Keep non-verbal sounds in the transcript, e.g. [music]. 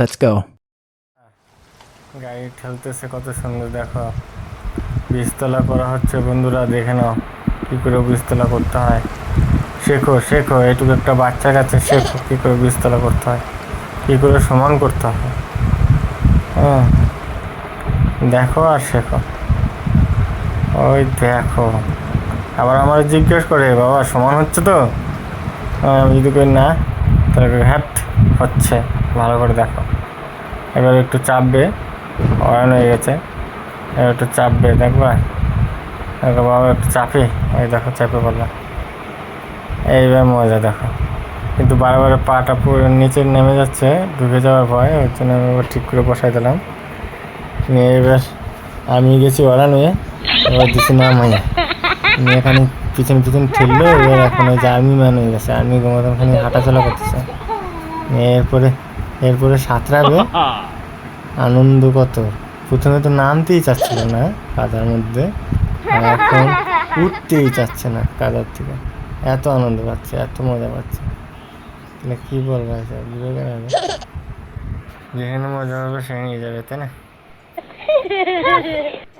Let's go. গাড়ি ঠেলতেছে কত সুন্দর, দেখো। বীজতলা করা হচ্ছে, বন্ধুরা, দেখে নাও কী করে বীজতলা করতে হয়। শেখো শেখো, এটুকু একটা বাচ্চা কাছে শেখো কী করে বীজতলা করতে হয়, কী করে সমান করতে হয়। হ্যাঁ দেখো আর শেখো। ওই দেখো। আবার আমার জিজ্ঞেস করে, বাবা, সমান হচ্ছে তো? আমি যদি না। তাহলে হ্যাট হচ্ছে, ভালো করে দেখো। এবার একটু চাপবে, অয়ন হয়ে গেছে। এবার একটু চাপবে, দেখবা? দেখো, বাবা একটু চাপি। এই দেখো, চাপে পড়লাম এইবার মজা, দেখো। কিন্তু বারবার পাটা পুরো নিচে নেমে যাচ্ছে, ঢুকে যাওয়ার ভয় ওই জন্য আমি এবার ঠিক করে বসাই দিলাম। নিয়ে এবার আমি গেছি ওরা নিয়ে এবার দিছি না মাইয়া নিয়ে এখানে পিছন পিছন ঠেললো এবার এখন ওই যে আর্মি ম্যান হয়ে গেছে। আর্মি মতন খানি হাঁটাচলা করতেছে। এরপরে এরপরে সাঁতরাবে। আনন্দ কত? প্রথমে তো নামতেই চাচ্ছিল না কাদার মধ্যে। আর এখন উঠতেই চাচ্ছে না কাদার থেকে। এত আনন্দ পাচ্ছে এত মজা পাচ্ছে। তাহলে কী বলব এসব বুঝে গেল যেখানে মজা হবে সেখানে যাবে তাই না? [laughs]